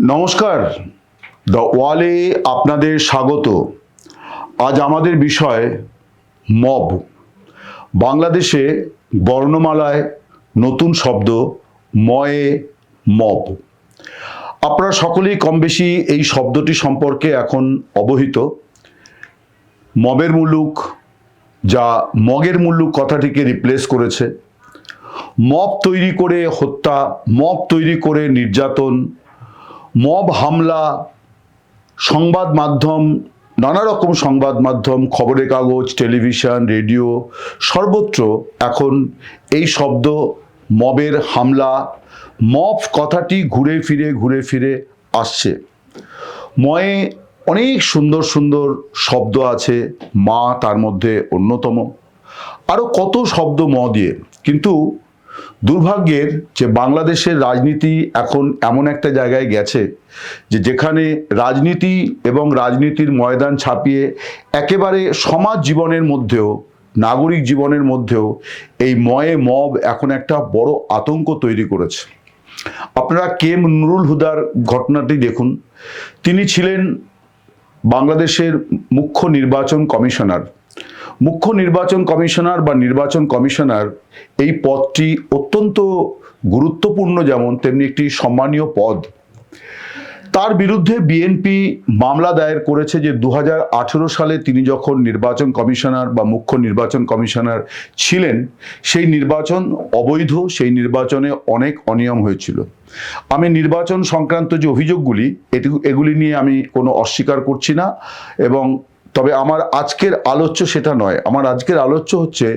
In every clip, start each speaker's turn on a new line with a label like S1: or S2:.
S1: নমস্কার। দ্য ওয়ালে আপনাদের স্বাগত। আজ আমাদের বিষয় মব। বাংলাদেশে বর্ণমালায় নতুন শব্দ ময়ে মব। আপনারা সকলেই কম বেশি এই শব্দটি সম্পর্কে এখন অবহিত। মবের মুলুক যা মগের মুল্লুক কথাটিকে রিপ্লেস করেছে। মব তৈরি করে হত্যা, মব তৈরি করে নির্যাতন মব, হামলা, সংবাদ মাধ্যম নানা রকম সংবাদ মাধ্যম, খবরের কাগজ, টেলিভিশন, রেডিও, সর্বত্র এখন এই শব্দ মবের হামলা, মব কথাটি ঘুরে ফিরে ঘুরে ফিরে আসছে। ময়ে অনেক সুন্দর সুন্দর শব্দ আছে, মা তার মধ্যে অন্যতম। আরও কত শব্দ ম দিয়ে, কিন্তু দুর্ভাগ্যের যে বাংলাদেশের রাজনীতি এখন এমন একটা জায়গায় গেছে যে যেখানে রাজনীতি এবং রাজনীতির ময়দান ছাপিয়ে একেবারে সমাজ জীবনের মধ্যেও, নাগরিক জীবনের মধ্যেও এই ময়ে মব এখন একটা বড় আতঙ্ক তৈরি করেছে। আপনারা কে এম নুরুল হুদার ঘটনাটি দেখুন। তিনি ছিলেন বাংলাদেশের মুখ্য নির্বাচন কমিশনার। মুখ্য নির্বাচন কমিশনার বা নির্বাচন কমিশনার এই পদটি অত্যন্ত গুরুত্বপূর্ণ যেমন তেমনি একটি সম্মানীয় পদ। তার বিরুদ্ধে বিএনপি মামলা দায়ের করেছে যে দু হাজার আঠারো সালে তিনি যখন নির্বাচন কমিশনার বা মুখ্য নির্বাচন কমিশনার ছিলেন, সেই নির্বাচন অবৈধ, সেই নির্বাচনে অনেক অনিয়ম হয়েছিল। আমি নির্বাচন সংক্রান্ত যে অভিযোগগুলি, এটি, এগুলি নিয়ে আমি কোনো অস্বীকার করছি না এবং তবে আমার আজকের আলোচ্য সেটা নয়। আমার আজকের আলোচ্য হচ্ছে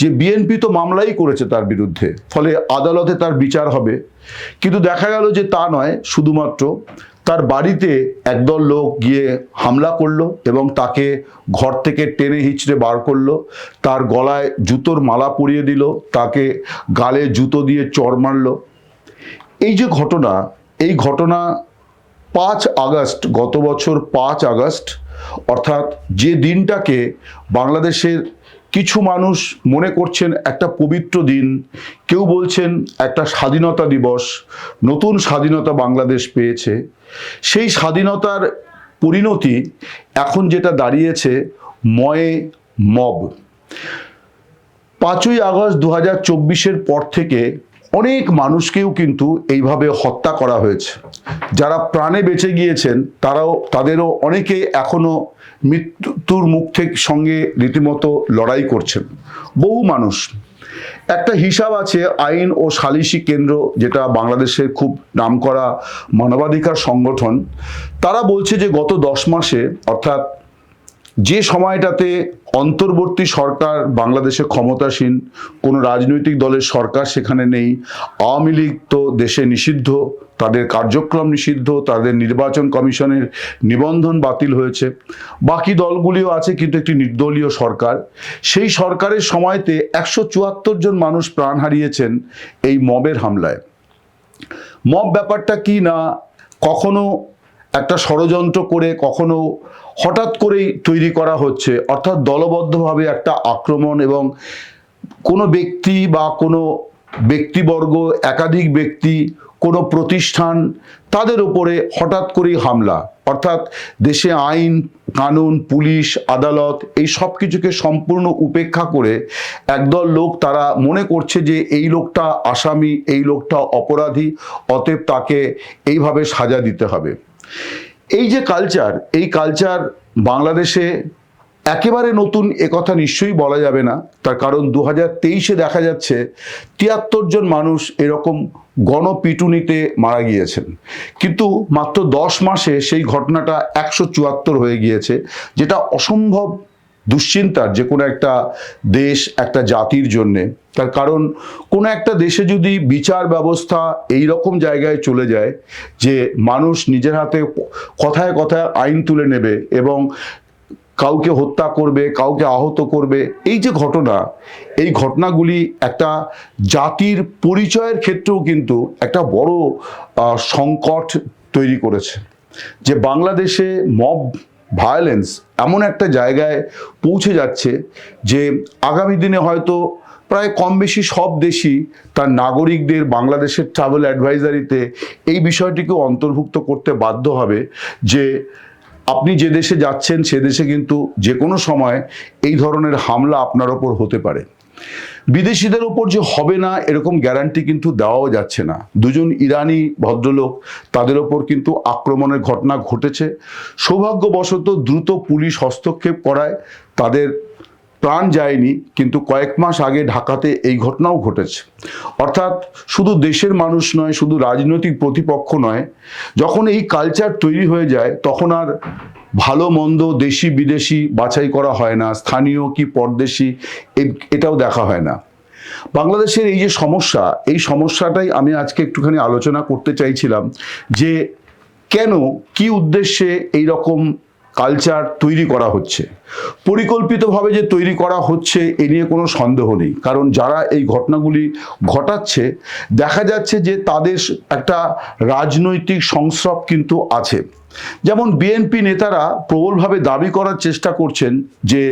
S1: যে বিএনপি তো মামলাই করেছে তার বিরুদ্ধে, ফলে আদালতে তার বিচার হবে। কিন্তু দেখা গেল যে তা নয়, শুধুমাত্র তার বাড়িতে একদল লোক গিয়ে হামলা করল এবং তাকে ঘর থেকে টেনে হিচড়ে বার করল, তার গলায় জুতোর মালা পরিয়ে দিল, তাকে গালে জুতো দিয়ে চর মারল। এই যে ঘটনা, এই ঘটনা পাঁচ আগস্ট, গত বছর পাঁচ আগস্ট অর্থাৎ যে দিনটাকে বাংলাদেশের কিছু মানুষ মনে করছেন একটা পবিত্র দিন, কেউ বলছেন একটা স্বাধীনতা দিবস, নতুন স্বাধীনতা বাংলাদেশ পেয়েছে। সেই স্বাধীনতার পরিণতি এখন যেটা দাঁড়িয়েছে, ময়ে মব। পাঁচই আগস্ট দু হাজার পর থেকে অনেক মানুষকেও কিন্তু এইভাবে হত্যা করা হয়েছে। যারা প্রাণে বেঁচে গিয়েছেন, তারাও, তাদেরও অনেকে এখনও মৃত্যুর মুখ থেকে সঙ্গে রীতিমতো লড়াই করছেন। বহু মানুষ। একটা হিসাব আছে, আইন ও সালিসি কেন্দ্র, যেটা বাংলাদেশের খুব নামকরা মানবাধিকার সংগঠন, তারা বলছে যে গত দশ মাসে, অর্থাৎ যে সময়টাতে অন্তর্বর্তী সরকার বাংলাদেশে ক্ষমতাসীন, কোনো রাজনৈতিক দলের সরকার সেখানে নেই, আওয়ামী লীগ তো দেশে নিষিদ্ধ, তাদের কার্যক্রম নিষিদ্ধ, তাদের নির্বাচন কমিশনের নিবন্ধন বাতিল হয়েছে। বাকি দলগুলিও আছে কিন্তু একটি নির্দলীয় সরকার। সেই সরকারের সময়তে একশো চুয়াত্তর জন মানুষ প্রাণ হারিয়েছেন এই মবের হামলায়। মব ব্যাপারটা কি না, কখনো একটা ষড়যন্ত্র করে কখনো হঠাৎ করেই তৈরি করা হচ্ছে, অর্থাৎ দলবদ্ধভাবে একটা আক্রমণ এবং কোনো ব্যক্তি বা কোনো ব্যক্তিবর্গ, একাধিক ব্যক্তি, কোনো প্রতিষ্ঠান তাদের উপরে হঠাৎ করেই হামলা। অর্থাৎ দেশে আইন, কানুন, পুলিশ, আদালত এই সব কিছুকে সম্পূর্ণ উপেক্ষা করে একদল লোক তারা মনে করছে যে এই লোকটা আসামি, এই লোকটা অপরাধী, অতএব তাকে এইভাবে সাজা দিতে হবে। এই যে কালচার এই কালচার বাংলাদেশে একেবারে নতুন কথা নিশ্চয়ই বলা যাবে না। তার কারণ দু হাজার তেইশে দেখা যাচ্ছে তিয়াত্তর জন মানুষ এরকম গণপিটুনিতে মারা গিয়েছেন। কিন্তু মাত্র দশ মাসে সেই ঘটনাটা একশো চুয়াত্তর হয়ে গিয়েছে, যেটা অসম্ভব দুশ্চিন্তার যে কোনো একটা দেশ, একটা জাতির জন্যে। তার কারণ, কোনো একটা দেশে যদি বিচার ব্যবস্থা এই রকম জায়গায় চলে যায় যে মানুষ নিজের হাতে কথায় কথায় আইন তুলে নেবে এবং কাউকে হত্যা করবে, কাউকে আহত করবে, এই যে ঘটনা, এই ঘটনাগুলি একটা জাতির পরিচয়ের ক্ষেত্রেও কিন্তু একটা বড় সংকট তৈরি করেছে। যে বাংলাদেশে মব ভায়োলেন্স এমন একটা জায়গায় পৌঁছে যাচ্ছে যে আগামী দিনে হয়তো প্রায় কম বেশি সব দেশই তার নাগরিকদের বাংলাদেশের ট্রাভেল অ্যাডভাইজারিতে এই বিষয়টিকে অন্তর্ভুক্ত করতে বাধ্য হবে যে আপনি যে দেশে যাচ্ছেন সে দেশে কিন্তু যে কোনো সময় এই ধরনের হামলা আপনার ওপর হতে পারে। বিদেশিদের ওপর যে হবে না, এরকম গ্যারান্টি কিন্তু দেওয়াও যাচ্ছে না। দুজন ইরানি ভদ্রলোক, তাদের ওপর কিন্তু আক্রমণের ঘটনা ঘটেছে। সৌভাগ্যবশত দ্রুত পুলিশ হস্তক্ষেপ করায়, তাদের প্রাণ যায়নি, কিন্তু কয়েক মাস আগে ঢাকাতে এই ঘটনাও ঘটেছে। অর্থাৎ শুধু দেশের মানুষ নয়, শুধু রাজনৈতিক প্রতিপক্ষ নয়, যখন এই কালচার তৈরি হয়ে যায়, তখন আর ভালো মন্দ দেশি বিদেশি বাছাই করা হয় না, স্থানীয় কি পরদেশি এটাও দেখা হয় না। বাংলাদেশের এই যে সমস্যা, এই সমস্যাটাই আমি আজকে একটুখানি আলোচনা করতে চাইছিলাম যে কেন, কি উদ্দেশ্যে এই রকম কালচার তৈরি করা হচ্ছে। পরিকল্পিতভাবে যে তৈরি করা হচ্ছে, এ নিয়ে কোনো সন্দেহ নেই। কারণ যারা এই ঘটনাগুলি ঘটাচ্ছে, দেখা যাচ্ছে যে তাদের একটা রাজনৈতিক সংস্রব কিন্তু আছে। যেমন বিএনপি নেতারা প্রবলভাবে দাবি করার চেষ্টা করছেন যে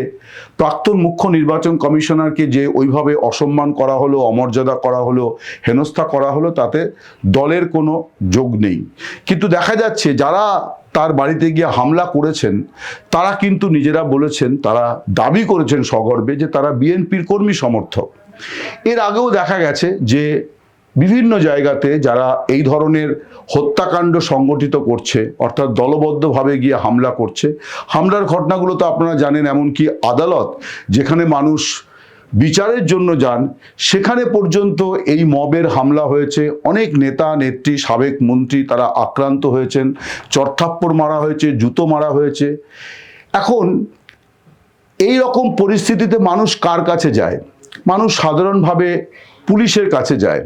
S1: প্রাক্তন মুখ্য নির্বাচন কমিশনারকে যে ওইভাবে অসম্মান করা হলো, অমর্যাদা করা হলো, হেনস্থা করা হলো, তাতে দলের কোনো যোগ নেই। কিন্তু দেখা যাচ্ছে যারা তার বাড়িতে গিয়ে হামলা করেছেন, তারা কিন্তু নিজেরা বলেছেন, তারা দাবি করেছেন সগর্বে যে তারা বিএনপির কর্মী সমর্থক। এর আগেও দেখা গেছে যে বিভিন্ন জায়গাতে যারা এই ধরনের হত্যাকাণ্ড সংগঠিত করছে, অর্থাৎ দলবদ্ধভাবে গিয়ে হামলা করছে, হামলার ঘটনাগুলো তো আপনারা জানেন, এমনকি আদালত যেখানে মানুষ বিচারের জন্য যান, সেখানে পর্যন্ত এই মবের হামলা হয়েছে। অনেক নেতা, নেত্রী, সাবেক মন্ত্রী তারা আক্রান্ত হয়েছেন চরথাপ্পড় মারা হয়েছে, জুতো মারা হয়েছে। এখন এই রকম পরিস্থিতিতে মানুষ কার কাছে যায়? মানুষ সাধারণভাবে পুলিশের কাছে যায়।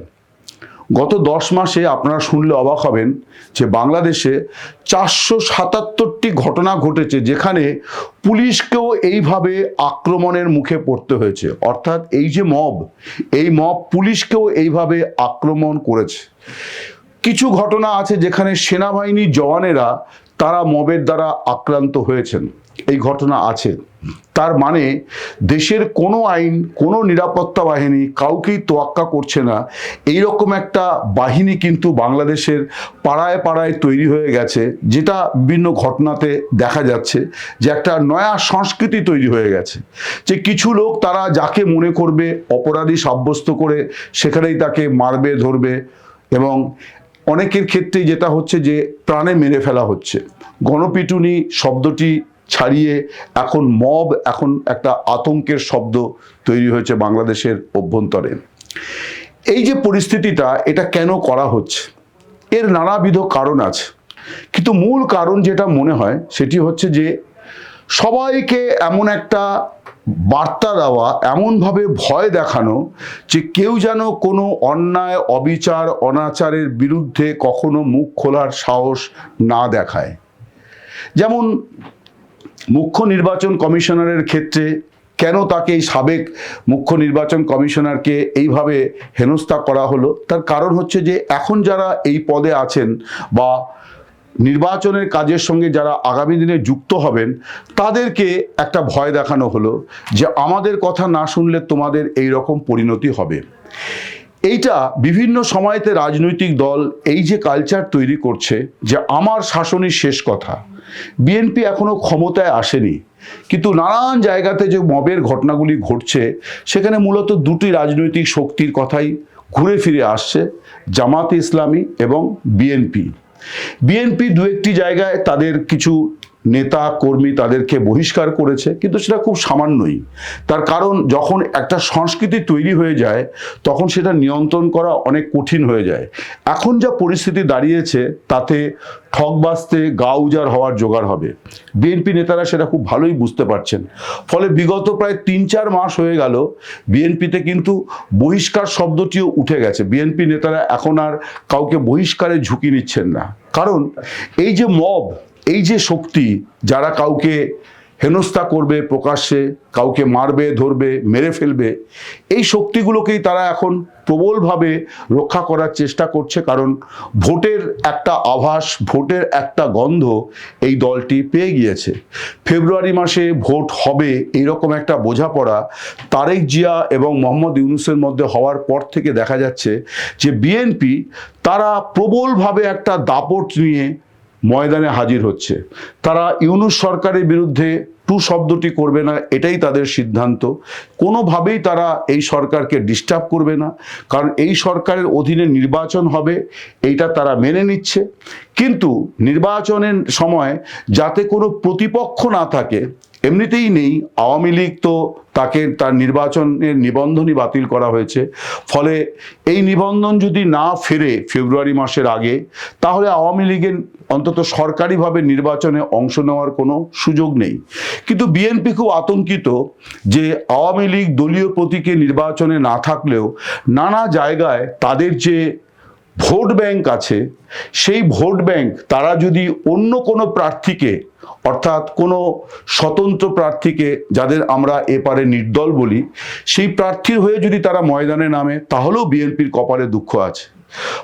S1: গত দশ মাসে আপনারা শুনলে অবাক হবেন যে বাংলাদেশে চারশো সাতাত্তরটি ঘটনা ঘটেছে যেখানে পুলিশকেও এইভাবে আক্রমণের মুখে পড়তে হয়েছে। অর্থাৎ এই যে মব, এই মব পুলিশকেও এইভাবে আক্রমণ করেছে। কিছু ঘটনা আছে যেখানে সেনাবাহিনীর জওয়ানেরা তারা মবের দ্বারা আক্রান্ত হয়েছেন। এই ঘটনা আছে। তার মানে দেশের কোনো আইন, কোনো নিরাপত্তা বাহিনী কাউকেই তোয়াক্কা করছে না। এই রকম একটা বাহিনী কিন্তু বাংলাদেশের পাড়ায় পাড়ায় তৈরি হয়ে গেছে, যেটা বিভিন্ন ঘটনাতে দেখা যাচ্ছে যে একটা নয়া সংস্কৃতি তৈরি হয়ে গেছে। যে কিছু লোক তারা যাকে মনে করবে অপরাধী সাব্যস্ত করে সেখানেই তাকে মারবে, ধরবে এবং অনেকের ক্ষেত্রে যেটা হচ্ছে যে প্রাণে মেরে ফেলা হচ্ছে। গণপিটুনি শব্দটি ছাড়িয়ে এখন মব এখন একটা আতঙ্কের শব্দ তৈরি হয়েছে বাংলাদেশের অভ্যন্তরে। এই যে পরিস্থিতিটা, এটা কেন করা হচ্ছে? এর নানাবিধ কারণ আছে। কিন্তু মূল কারণ যেটা মনে হয়, সেটি হচ্ছে যে সবাইকে এমন একটা বার্তা দেওয়া, এমনভাবে ভয় দেখানো যে কেউ যেন কোনো অন্যায়, অবিচার, অনাচারের বিরুদ্ধে কখনো মুখ খোলার সাহস না দেখায়। যেমন মুখ্য নির্বাচন কমিশনারের ক্ষেত্রে কেন তাকে এই সাবেক মুখ্য নির্বাচন কমিশনারকে এইভাবে হেনস্থা করা হলো? তার কারণ হচ্ছে যে এখন যারা এই পদে আছেন বা নির্বাচনের কাজের সঙ্গে যারা আগামী দিনে যুক্ত হবেন, তাদেরকে একটা ভয় দেখানো হলো যে আমাদের কথা না শুনলে তোমাদের এই রকম পরিণতি হবে। এইটা বিভিন্ন সময়তে রাজনৈতিক দল এই যে কালচার তৈরি করছে যে আমার শাসনই শেষ কথা বিএনপি এখনও ক্ষমতায় আসেনি। কিন্তু নানান জায়গাতে যে মবের ঘটনাগুলি ঘটছে, সেখানে মূলত দুটি রাজনৈতিক শক্তির কথাই ঘুরে ফিরে আসছে, জামাতে ইসলামী এবং বিএনপি বিএনপি দু একটি জায়গায় তাদের কিছু নেতা, কর্মী তাদেরকে বহিষ্কার করেছে, কিন্তু সেটা খুব সামান্যই। তার কারণ যখন একটা সংস্কৃতি তৈরি হয়ে যায়, তখন সেটা নিয়ন্ত্রণ করা অনেক কঠিন হয়ে যায়। এখন যা পরিস্থিতি দাঁড়িয়েছে, তাতে ঠকবাস্তে গা উজাড় হওয়ার জোগাড় হবে। বিএনপি নেতারা সেটা খুব ভালোই বুঝতে পারছেন। ফলে বিগত প্রায় তিন চার মাস হয়ে গেল, বিএনপিতে কিন্তু বহিষ্কার শব্দটিও উঠে গেছে। বিএনপি নেতারা এখন আর কাউকে বহিষ্কারের ঝুঁকি নিচ্ছেন না। কারণ এই যে মব এই যে শক্তি যারা কাউকে হেনস্থা করবে প্রকাশ্যে, কাউকে মারবে, ধরবে, মেরে ফেলবে, এই শক্তিগুলোকেই তারা এখন প্রবলভাবে রক্ষা করার চেষ্টা করছে কারণ ভোটের একটা আভাস, ভোটের একটা গন্ধ এই দলটি পেয়ে গিয়েছে। ফেব্রুয়ারি মাসে ভোট হবে এইরকম একটা বোঝাপড়া তারেক জিয়া এবং মোহাম্মদ ইউনুসের মধ্যে হওয়ার পর থেকে দেখা যাচ্ছে যে বিএনপি তারা প্রবলভাবে একটা দাপট নিয়ে ময়দানে হাজির হচ্ছে। তারা ইউনুস সরকারের বিরুদ্ধে টু শব্দটি করবে না, এটাই তাদের সিদ্ধান্ত। কোনোভাবেই তারা এই সরকারকে ডিস্টার্ব করবে না, কারণ এই সরকারের অধীনে নির্বাচন হবে, এইটা তারা মেনে নিচ্ছে। কিন্তু নির্বাচনের সময় যাতে কোনো প্রতিপক্ষ না থাকে, এমনিতেই নেই, আওয়ামী লীগ তো তাকে, তার নির্বাচনের নিবন্ধনই বাতিল করা হয়েছে। ফলে এই নিবন্ধন যদি না ফেরে ফেব্রুয়ারি মাসের আগে, তাহলে আওয়ামী লীগের অন্তত সরকারিভাবে নির্বাচনে অংশ নেওয়ার কোনো সুযোগ নেই। কিন্তু বিএনপি খুব আতঙ্কিত যে আওয়ামী লীগ দলীয় প্রতীকে নির্বাচনে না থাকলেও নানা জায়গায় তাদের যে ভোট ব্যাংক আছে, সেই ভোট ব্যাংক তারা যদি অন্য কোনো প্রার্থীকে, অর্থাৎ কোনো স্বতন্ত্র প্রার্থীকে, যাদের আমরা এপারে নির্দল বলি, সেই প্রার্থীর হয়ে যদি তারা ময়দানে নামে, তাহলেও বিএনপির কপালে দুঃখ আছে।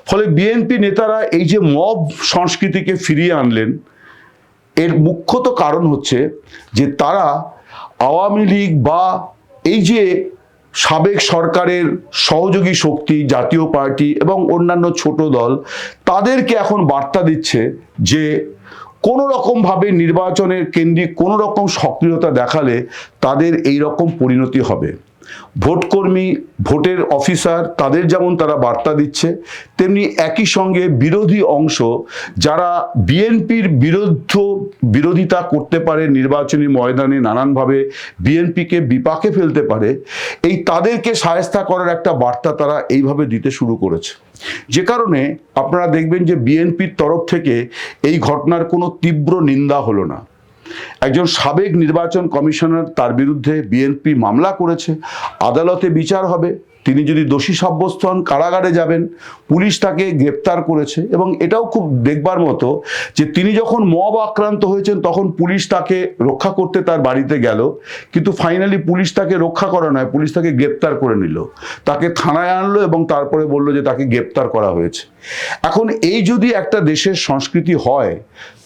S1: ফলে বিএনপি নেতারা এই যে মব সংস্কৃতিকে ফিরিয়ে আনলেন, এর মুখ্যত কারণ হচ্ছে যে তারা আওয়ামী লীগ বা এই যে সাবেক সরকারের সহযোগী শক্তি, জাতীয় পার্টি এবং অন্যান্য ছোট দল, তাদেরকে এখন বার্তা দিচ্ছে যে কোনো রকমভাবে নির্বাচনের কেন্দ্রিক কোনো রকম সক্রিয়তা দেখালে তাদের এই রকম পরিণতি হবে। ভোটকর্মী, ভোটের অফিসার, তাদের যেমন তারা বার্তা দিচ্ছে, তেমনি একই সঙ্গে বিরোধী অংশ যারা বিএনপির বিরুদ্ধ বিরোধিতা করতে পারে নির্বাচনী ময়দানে নানানভাবে, বিএনপিকে বিপাকে ফেলতে পারে, এই তাদেরকে সায়স্তা করার একটা বার্তা তারা এইভাবে দিতে শুরু করেছে। যে কারণে আপনারা দেখবেন যে বিএনপির তরফ থেকে এই ঘটনার কোনো তীব্র নিন্দা হলো না। একজন সাবেক নির্বাচন কমিশনার তার বিরুদ্ধে বিএনপি মামলা করেছে, আদালতে বিচার হবে, তিনি যদি দোষী সাব্যস্ত হন, কারাগারে যাবেন, পুলিশ তাকে গ্রেপ্তার করেছে এবং এটাও খুব দেখবার মতো যে তিনি যখন মব আক্রান্ত হয়েছেন, তখন পুলিশ তাকে রক্ষা করতে তার বাড়িতে গেল, কিন্তু ফাইনালি পুলিশ তাকে রক্ষা করা নয়, পুলিশ তাকে গ্রেপ্তার করে নিল। তাকে থানায় আনলো এবং তারপরে বলল যে তাকে গ্রেপ্তার করা হয়েছে। এখন এই যদি একটা দেশের সংস্কৃতি হয়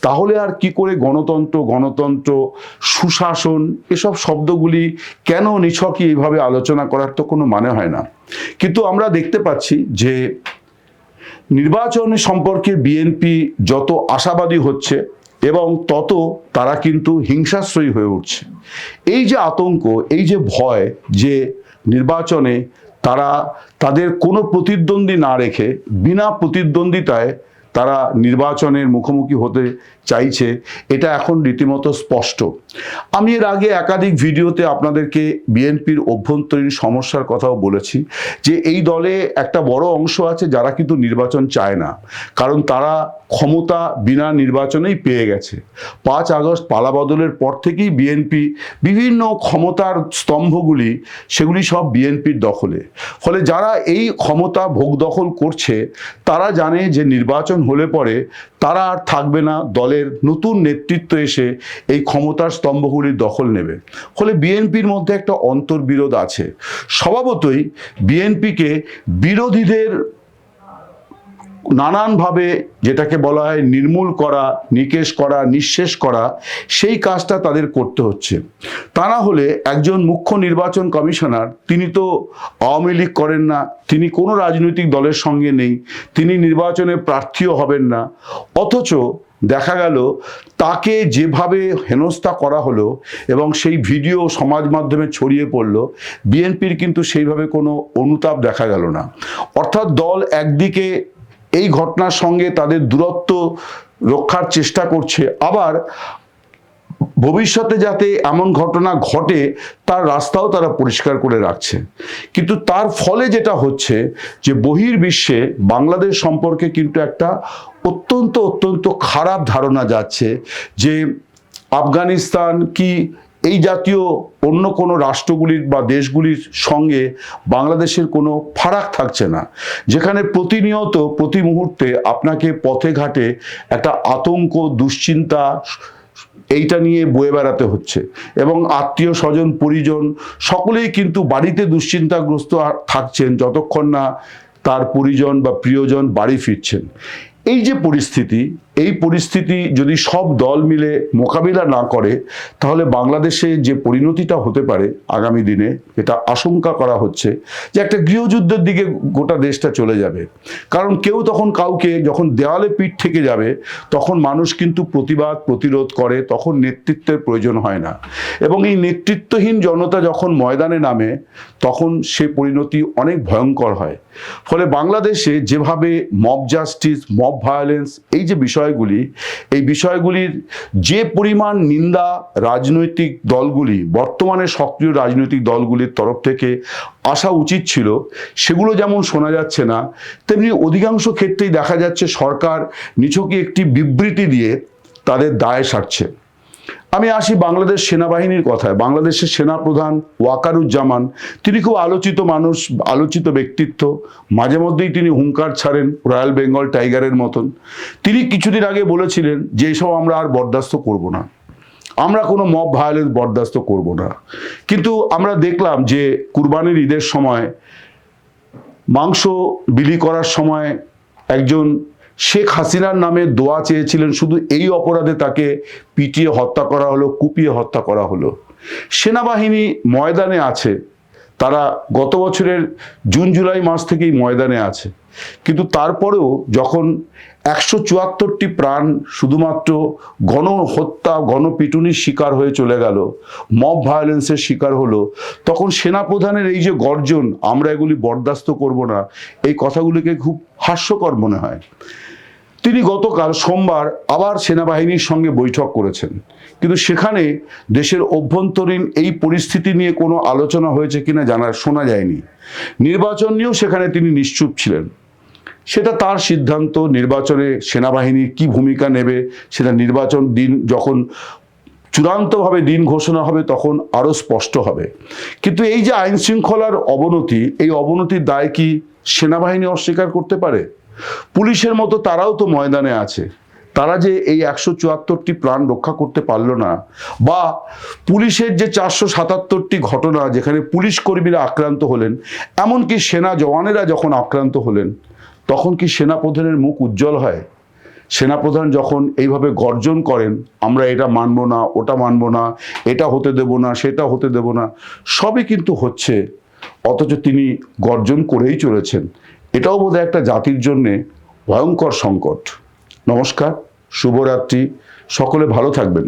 S1: তাহলে আর কি করে গণতন্ত্র গণতন্ত্র, সুশাসন, এসব শব্দগুলি কেন নিছকই এইভাবে আলোচনা করার তো কোনো মানে হয় না। কিন্তু আমরা দেখতে পাচ্ছি যে নির্বাচন সম্পর্কে বিএনপি যত আশাবাদী হচ্ছে এবং তত তারা কিন্তু হিংসাশ্রয়ী হয়ে উঠছে। এই যে আতঙ্ক, এই যে ভয় যে নির্বাচনে তারা তাদের কোনো প্রতিদ্বন্দ্বী না রেখে, বিনা প্রতিদ্বন্দ্বিতায় তারা নির্বাচনের মুখোমুখি হতে চাইছে, এটা এখন রীতিমতো স্পষ্ট। আমি এর আগে একাধিক ভিডিওতে আপনাদেরকে বিএনপির অভ্যন্তরীণ সমস্যার কথাও বলেছি যে এই দলে একটা বড় অংশ আছে যারা কিন্তু নির্বাচন চায় না। কারণ তারা ক্ষমতা বিনা নির্বাচনেই পেয়ে গেছে। পাঁচ আগস্ট পালাবদলের পর থেকেই বিএনপি বিভিন্ন ক্ষমতার স্তম্ভগুলি, সেগুলি সব বিএনপির দখলে। ফলে যারা এই ক্ষমতা ভোগ দখল করছে, তারা জানে যে নির্বাচন হলে পরে তারা আর থাকবে না, দলের নতুন নেতৃত্ব এসে এই ক্ষমতার স্তম্ভগুলির দখল নেবে। ফলে বিএনপির মধ্যে একটা অন্তর্বিরোধ আছে। স্বভাবতই বিএনপিকে বিরোধীদের নানানভাবে যেটাকে বলা হয় নির্মূল করা, নিকেশ করা, নিঃশেষ করা, সেই কাজটা তাদের করতে হচ্ছে। তা না হলে একজন মুখ্য নির্বাচন কমিশনার, তিনি তো আওয়ামী লীগ করেন না, তিনি কোনো রাজনৈতিক দলের সঙ্গে নেই, তিনি নির্বাচনে প্রার্থীও হবেন না, অথচ দেখা গেল তাকে যেভাবে হেনস্থা করা হলো এবং সেই ভিডিও সমাজ মাধ্যমে ছড়িয়ে পড়ল, বিএনপির কিন্তু সেইভাবে কোনো অনুতাপ দেখা গেল না। অর্থাৎ দল একদিকে এই ঘটনার সঙ্গে তাদের দূরত্ব রক্ষার চেষ্টা করছে। আবার ভবিষ্যতে যাতে এমন ঘটনা ঘটে, তার রাস্তাও তারা পরিষ্কার করে রাখছে। কিন্তু তার ফলে যেটা হচ্ছে যে বহির্বিশ্বে বাংলাদেশ সম্পর্কে কিন্তু একটা অত্যন্ত অত্যন্ত খারাপ ধারণা যাচ্ছে যে আফগানিস্তান কি এই জাতীয় অন্য কোনো রাষ্ট্রগুলির বা দেশগুলির সঙ্গে বাংলাদেশের কোনো ফারাক থাকছে না। যেখানে প্রতিনিয়ত, প্রতি মুহূর্তে আপনাকে পথে ঘাটে একটা আতঙ্ক, দুশ্চিন্তা এইটা নিয়ে বয়ে বেড়াতে হচ্ছে। এবং আত্মীয় স্বজন, পরিজন সকলেই কিন্তু বাড়িতে দুশ্চিন্তাগ্রস্ত থাকছেন যতক্ষণ না তার পরিজন বা প্রিয়জন বাড়ি ফিরছেন। এই যে পরিস্থিতি এই পরিস্থিতি যদি সব দল মিলে মোকাবিলা না করে, তাহলে বাংলাদেশে যে পরিণতিটা হতে পারে আগামী দিনে, এটা আশঙ্কা করা হচ্ছে যে একটা গৃহযুদ্ধের দিকে গোটা দেশটা চলে যাবে। কারণ কেউ তখন কাউকে যখন দেওয়ালে পিঠ থেকে যাবে, তখন মানুষ কিন্তু প্রতিবাদ, প্রতিরোধ করে, তখন নেতৃত্বের প্রয়োজন হয় না। এবং এই নেতৃত্বহীন জনতা যখন ময়দানে নামে, তখন সে পরিণতি অনেক ভয়ঙ্কর হয়। ফলে বাংলাদেশে যেভাবে মব জাস্টিস মব ভায়োলেন্স এই যে বিষয়গুলি, এই বিষয়গুলির যে পরিমাণ নিন্দা রাজনৈতিক দলগুলি, বর্তমানে সক্রিয় রাজনৈতিক দলগুলির তরফ থেকে আসা উচিত ছিল, সেগুলো যেমন শোনা যাচ্ছে না, তেমনি অধিকাংশ ক্ষেত্রেই দেখা যাচ্ছে সরকার নিছকই একটি বিবৃতি দিয়ে তাদের দায় সারছে। আমি আসি বাংলাদেশ সেনাবাহিনীর কথায়। বাংলাদেশের সেনাপ্রধান ওয়াকারুজ্জামান, তিনি খুব আলোচিত মানুষ, আলোচিত ব্যক্তিত্ব। মাঝে মধ্যেই তিনি হুঙ্কার ছাড়েন রয়্যাল বেঙ্গল টাইগারের মতন। তিনি কিছুদিন আগে বলেছিলেন যে এসব আমরা আর বরদাস্ত করব না। আমরা কোনো মব ভায়োলেন্স বরদাস্ত করব না। কিন্তু আমরা দেখলাম যে কুরবানির ঈদের সময় মাংস বিলি করার সময় একজন শেখ হাসিনার নামে দোয়া চেয়েছিলেন, শুধু এই অপরাধে তাকে পিটিয়ে হত্যা করা হলো, কুপিয়ে হত্যা করা হলো। সেনাবাহিনী ময়দানে আছে। তারা গত বছরের জুন, জুলাই মাস থেকেই ময়দানে আছে। কিন্তু তারপরেও যখন একশো চুয়াত্তরটি প্রাণ শুধুমাত্র গণহত্যা, গণপিটুনির শিকার হয়ে চলে গেল, মব ভায়োলেন্সের শিকার হলো, তখন সেনাপ্রধানের এই যে গর্জন, আমরা এগুলি বরদাস্ত করব না, এই কথাগুলিকে খুব হাস্যকর মনে হয়। তিনি গতকাল সোমবার আবার সেনাবাহিনীর সঙ্গে বৈঠক করেছেন। কিন্তু সেখানে দেশের অভ্যন্তরীণ এই পরিস্থিতি নিয়ে কোনো আলোচনা হয়েছে কিনা জানা, শোনা যায়নি। নির্বাচন নিয়েও সেখানে তিনি নিশ্চুপ ছিলেন। সেটা তার সিদ্ধান্ত, নির্বাচনে সেনাবাহিনীর কি ভূমিকা নেবে, সেটা নির্বাচন দিন যখন চূড়ান্তভাবে দিন ঘোষণা হবে তখন আরও স্পষ্ট হবে। কিন্তু এই যে আইন শৃঙ্খলার অবনতি, এই অবনতির দায় কি সেনাবাহিনী অস্বীকার করতে পারে? পুলিশের মতো তারাও তো ময়দানে আছে। তারা যে এই একশো চুয়াত্তরটি প্রাণ রক্ষা করতে পারল না, বা পুলিশের যে চারশো সাতাত্তরটি ঘটনা যেখানে পুলিশ কর্মীরা আক্রান্ত হলেন, এমনকি সেনা জওয়ানেরা যখন আক্রান্ত হলেন, তখন কি সেনাপ্রধানের মুখ উজ্জ্বল হয়? সেনাপ্রধান যখন এইভাবে গর্জন করেন, আমরা এটা মানব না, ওটা মানব না, এটা হতে দেব না, সেটা হতে দেব না, সবই কিন্তু হচ্ছে, অথচ তিনি গর্জন করেই চলেছেন। এটাও বোধহয় একটা জাতির জন্যে ভয়ঙ্কর সংকট। নমস্কার শুভরাত্রি। সকলে ভালো থাকবেন।